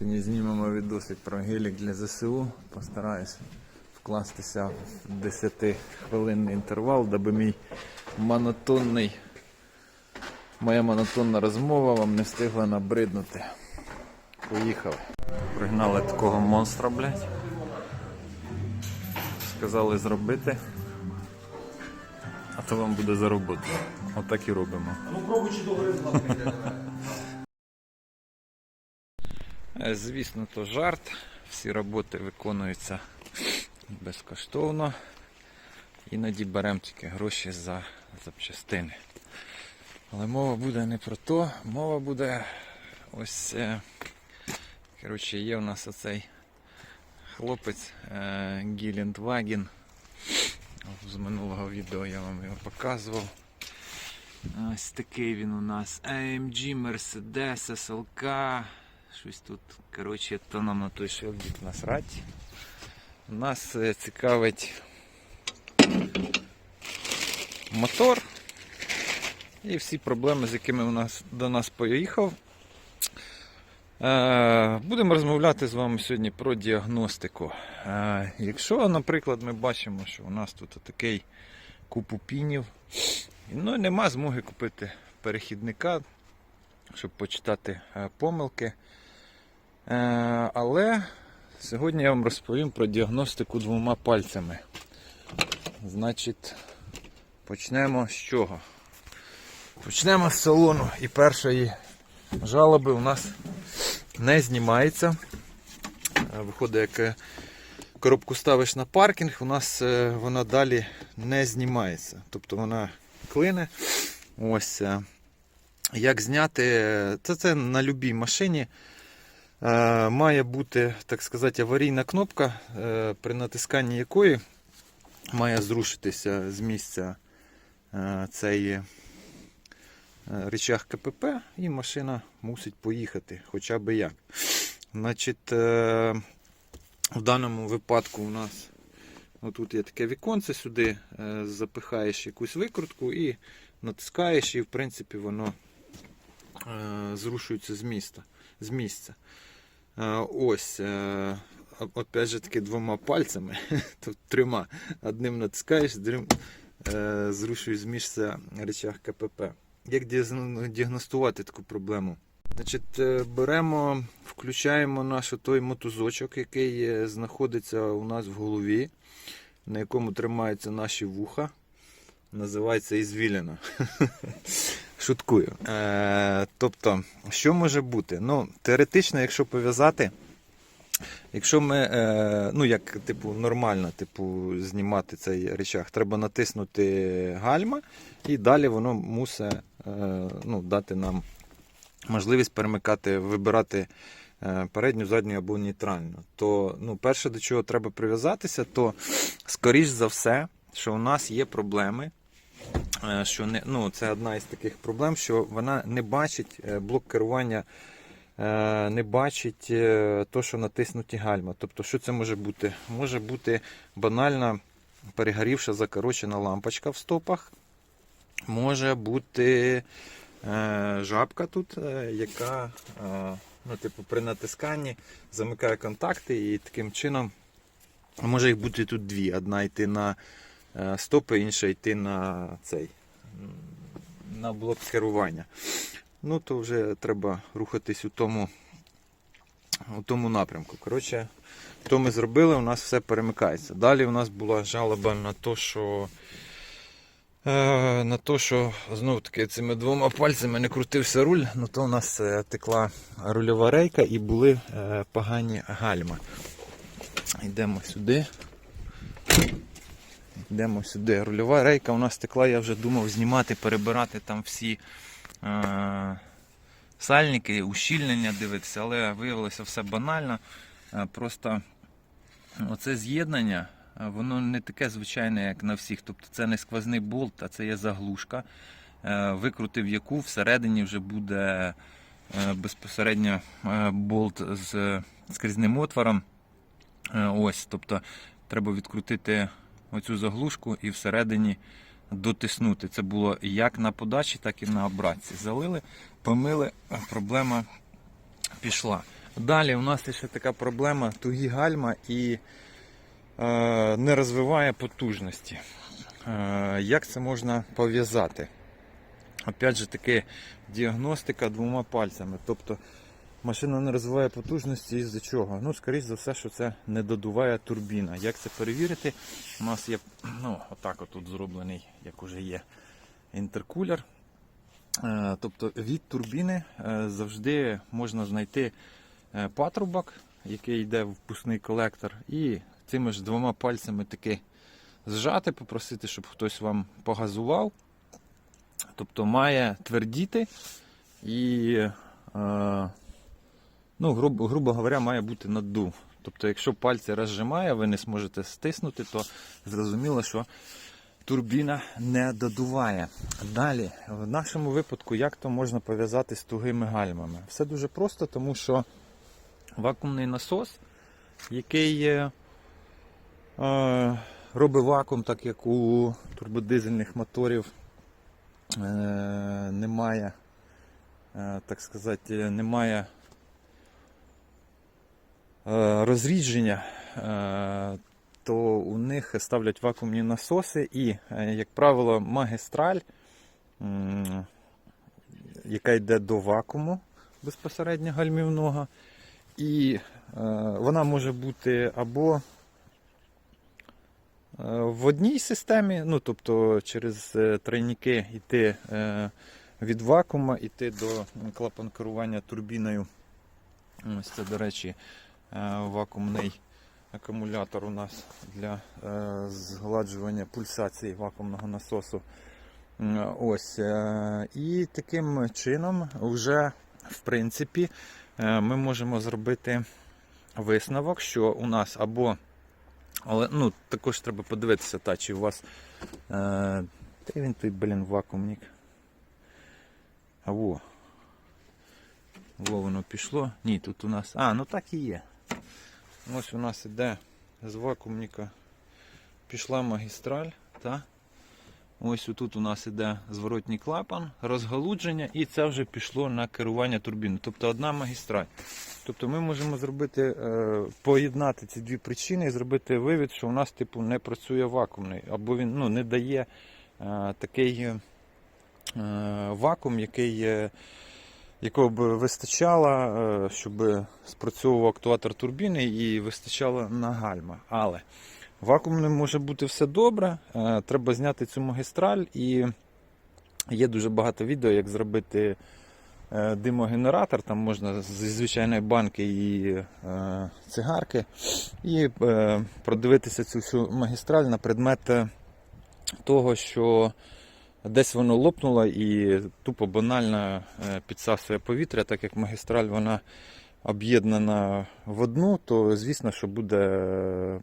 Сьогодні знімемо відосик про гелік для ЗСУ. Постараюсь вкластися в 10-хвилинний інтервал, даби мій монотонний, моя монотонна розмова вам не встигла набриднути. Поїхали. Пригнали такого монстра, блядь. Сказали зробити. А то вам буде за роботу. Отак і робимо. Ну пробуй чи добре Звісно, то жарт. Всі роботи виконуються безкоштовно. Іноді беремо тільки гроші за запчастини. Але мова буде не про то, мова буде ось. е, Коротше, є у нас оцей хлопець е, Гілендваген. З минулого відео я вам його показував. Ось такий він у нас. AMG, Mercedes, SLK. Щось тут, коротше, то нам на той шилдік насрать. Нас е, цікавить мотор і всі проблеми, з якими у нас до нас поїхав. Е, Будемо розмовляти з вами сьогодні про діагностику. Е, Якщо, наприклад, ми бачимо, що у нас тут такий купу пінів, ну нема змоги купити перехідника, щоб почитати помилки. Е, Але сьогодні я вам розповім про діагностику двома пальцями. Значить, почнемо з чого? Почнемо з салону. І першої жалоби у нас не знімається. Е, Виходить, як е, коробку ставиш на паркінг, у нас вона далі не знімається. Тобто вона клине. Ось. Як зняти, це, це на будь-якій машині. Е, Має бути, так сказати, аварійна кнопка, е, при натисканні якої має зрушитися з місця е, цей речах КПП, і машина мусить поїхати, хоча б як. Значить, в даному випадку у нас отут є таке віконце, сюди запихаєш якусь викрутку і натискаєш, і в принципі воно зрушується з міста, з місця. Ось, е, опять же таки двома пальцями, тут трьома. Одним натискаєш, другим е, зрушуєш з місця речах КПП. Як діагностувати таку проблему? Значить, е, беремо, включаємо наш той мотузочок, який знаходиться у нас в голові, на якому тримаються наші вуха. Називається ізвіліна. Шуткую. Е, тобто, що може бути? Ну, теоретично, якщо пов'язати, якщо ми, е, ну як типу, нормально типу, знімати цей речах, треба натиснути гальма, і далі воно мусить е, ну, дати нам можливість перемикати, вибирати е, передню, задню або нейтральну. То ну, перше, до чого треба прив'язатися, то скоріш за все, що у нас є проблеми. Е, Що не, ну, це одна із таких проблем, що вона не бачить е, блок керування, е, не бачить то, що натиснуті гальма. Тобто, що це може бути? Може бути банальна перегорівша закорочена лампочка в стопах. Може бути жабка тут, яка ну, типу, при натисканні замикає контакти і таким чином може їх бути тут дві. Одна йти на стопи, інша йти на цей на блок керування. Ну, то вже треба рухатись у тому, у тому напрямку. Коротше, то ми зробили, у нас все перемикається. Далі у нас була жалоба на те, що Е, на те, що знов таки цими двома пальцями не крутився руль, ну то у нас е, текла рульова рейка і були е, погані гальма. Йдемо сюди. Йдемо сюди. Рульова рейка у нас текла, я вже думав знімати, перебирати там всі е, сальники, ущільнення дивитися, але виявилося все банально. Е, просто оце з'єднання. Воно не таке звичайне, як на всіх. Тобто це не сквозний болт, а це є заглушка, е, викрутив яку всередині вже буде е, безпосередньо е, болт з скрізним отвором. Е, Ось, тобто треба відкрутити оцю заглушку і всередині дотиснути. Це було як на подачі, так і на обратці. Залили, помили, проблема пішла. Далі у нас є ще така проблема тугі гальма і е, не розвиває потужності. Е, як це можна пов'язати? Опять же таки, діагностика двома пальцями. Тобто машина не розвиває потужності із-за чого? Ну, скоріш за все, що це не додуває турбіна. Як це перевірити? У нас є, ну, отак отут зроблений, як уже є, інтеркулер. Е, Тобто від турбіни е, завжди можна знайти е, патрубок, який йде в впускний колектор, і цими ж двома пальцями таки зжати, попросити, щоб хтось вам погазував. Тобто має твердіти і, ну, грубо, грубо говоря, має бути надув. Тобто, якщо пальці розжимає, ви не зможете стиснути, то зрозуміло, що турбіна не додуває. Далі, в нашому випадку, як то можна пов'язати з тугими гальмами? Все дуже просто, тому що вакуумний насос, який е, е, робить вакуум, так як у турбодизельних моторів е, немає, е, так сказати, немає розрідження, е, то у них ставлять вакуумні насоси і, е, як правило, магістраль, яка йде до вакууму безпосередньо гальмівного, і е, вона може бути або е, в одній системі, ну тобто через е, тройники йти е, від вакуума, йти до клапан керування турбіною. Ось це, до речі, е, вакуумний акумулятор у нас для е, згладжування пульсації вакуумного насосу. Ось. е, І таким чином, вже в принципі, е, ми можемо зробити висновок, що у нас або. Але ну, також треба подивитися, та, чи у вас. Е, Де він той, блін, вакуумник? А во. Во воно пішло. Ні, тут у нас. А, ну так і є. Ось у нас іде з вакуумника пішла магістраль. Та? Ось тут у нас іде зворотній клапан, розгалудження, і це вже пішло на керування турбіною. Тобто одна магістраль. Тобто ми можемо зробити, е, поєднати ці дві причини і зробити вивід, що у нас типу, не працює вакуумний, або він ну, не дає е, такий е, вакуум, який, якого б вистачало, е, щоб спрацьовував актуатор турбіни і вистачало на гальма. Але вакуумним може бути все добре. е, Треба зняти цю магістраль і є дуже багато відео, як зробити е, димогенератор. Там можна зі звичайної банки і цигарки, і продивитися цю всю магістраль на предмет того, що десь воно лопнуло і тупо банально е, підсасує повітря, так як магістраль вона об'єднана в одну, то звісно, що буде, е,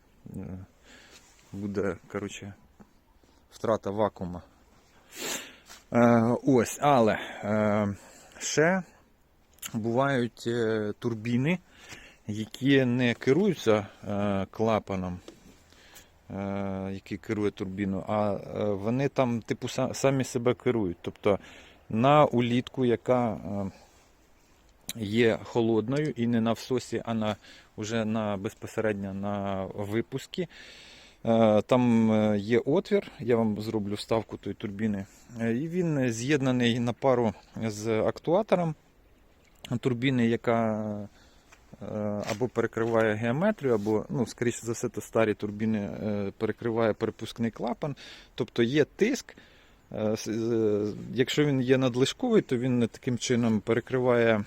буде коротше, втрата вакуума. Е, ось, але ще бувають турбіни, які не керуються клапаном, який керує турбіну, а е, вони там типу самі себе керують. Тобто на улітку, яка е, є холодною і не на всосі, а на, вже на, безпосередньо на випускі. Е, Там е, є отвір, я вам зроблю вставку тої турбіни. Е, І він з'єднаний на пару з актуатором турбіни, яка е, або перекриває геометрію, або, ну, скоріше за все, то старі турбіни е, перекриває перепускний клапан. Тобто є тиск. Е, е, Якщо він є надлишковий, то він таким чином перекриває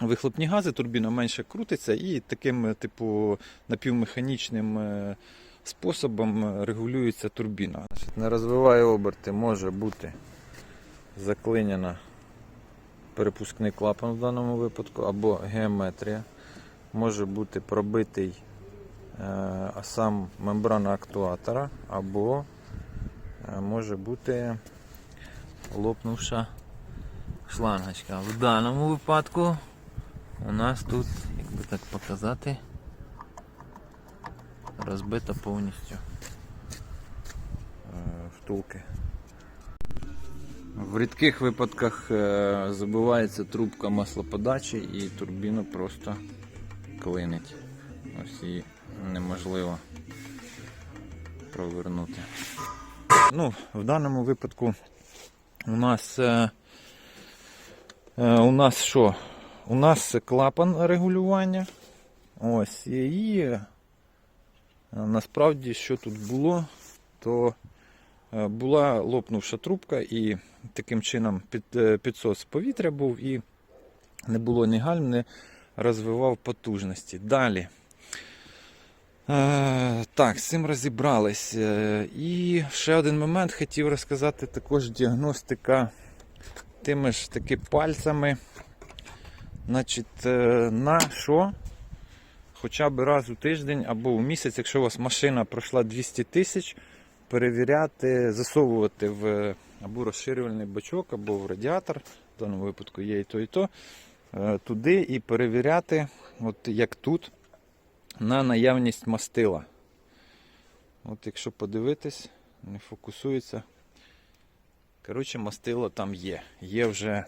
вихлопні гази, турбіна менше крутиться і таким, е, типу, напівмеханічним е, способом е, регулюється турбіна. Не розвиває оберти, може бути заклинена перепускний клапан в даному випадку, або геометрія. Може бути пробитий е, сам мембрана актуатора, або е, може бути лопнувша шлангочка. В даному випадку у нас тут, як би так показати, розбита повністю е, втулки. В рідких випадках е, забивається трубка маслоподачі і турбіну просто клинить. Ось її неможливо провернути. Ну, в даному випадку у нас е, е, у нас що? У нас клапан регулювання. Ось і насправді, що тут було, то була лопнувша трубка, і таким чином під, е, підсос повітря був, і не було ні гальм, не розвивав потужності. Далі. Е, так, з цим розібрались. Е, і ще один момент хотів розказати також діагностика тими ж таки пальцями. Значить, е, на що? Хоча б раз у тиждень або у місяць, якщо у вас машина пройшла 200 тисяч, перевіряти, засовувати в або розширювальний бачок, або в радіатор, в даному випадку є і то, і то, е, туди і перевіряти, от як тут, на наявність мастила. От якщо подивитись, не фокусується. Коротше, мастило там є. Є вже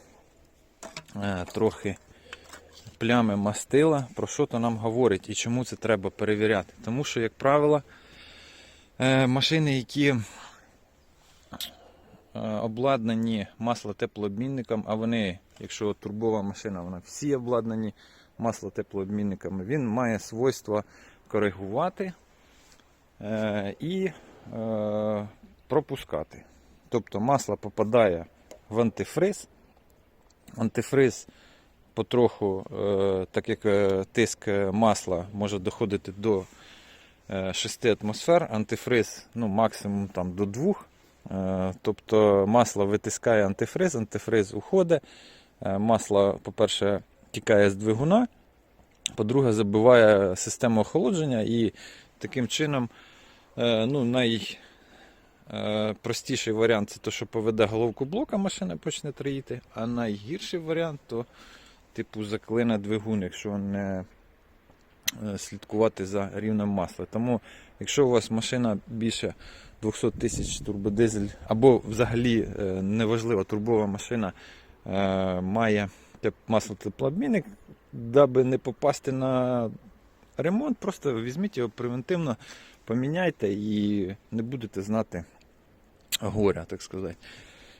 е, трохи плями мастила. Про що то нам говорить і чому це треба перевіряти? Тому що, як правило, машини, які е, обладнані маслотеплообмінником, а вони, якщо турбова машина, вона всі обладнані маслотеплообмінниками, він має свойство коригувати е, і е, пропускати. Тобто масло попадає в антифриз. Антифриз потроху, е, так як е, тиск масла може доходити до е, 6 атмосфер, антифриз ну, максимум там, до 2. Е, Тобто масло витискає антифриз, антифриз уходить. Е, Масло, по-перше, тікає з двигуна, по-друге, забиває систему охолодження і таким чином е, ну, най, Е, варіант це те, що поведе головку блока, машина почне троїти, а найгірший варіант то типу заклине двигун, якщо не е, слідкувати за рівнем масла. Тому, якщо у вас машина більше 200 тисяч турбодизель, або взагалі е, неважлива турбова машина е, має теп- маслотеплообмінник, даби не попасти на ремонт, просто візьміть його превентивно, поміняйте і не будете знати горя, так сказати.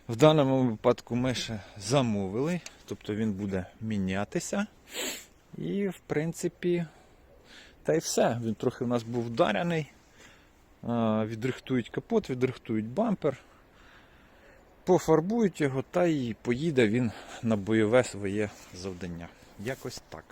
В даному випадку ми ще замовили, тобто він буде мінятися. І, в принципі, та й все. Він трохи в нас був вдаряний. Відрихтують капот, відрихтують бампер, пофарбують його та й поїде він на бойове своє завдання. Якось так.